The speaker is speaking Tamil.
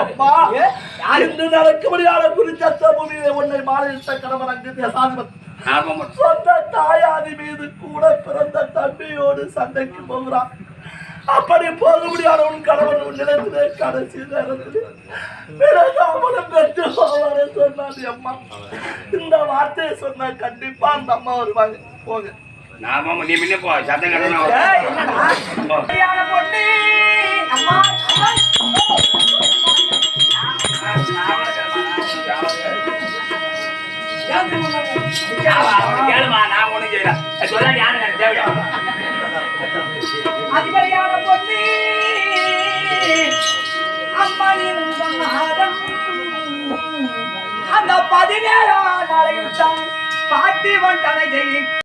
அம்மா இன்று நடக்கும்படியான குறித்த பூமியிலே உன்னை மாலையிட்ட கணவன் அங்கு தேசாதிபதி. சொந்த தாயாதி மீது கூட பிறந்த தம்பியோடு சண்டைக்கு போகிறான். அப்படி போக முடியாத உன் கணவன் உன் நிலத்திலே கடைசி நேரத்தில் விடதாமலும் பெற்று போவாரு சொன்னாரு அம்மா. இந்த வார்த்தையை சொன்னா கண்டிப்பா அந்த அம்மா வருவாங்க. போங்க. ஆமாம் நீ முன்ன போ. சத்தம் கட்டணும் கல்யாண பொண்ணு, அம்மாளின் மாதம். அந்த பதினேழாம் நாளையில் பாட்டி வந்தனை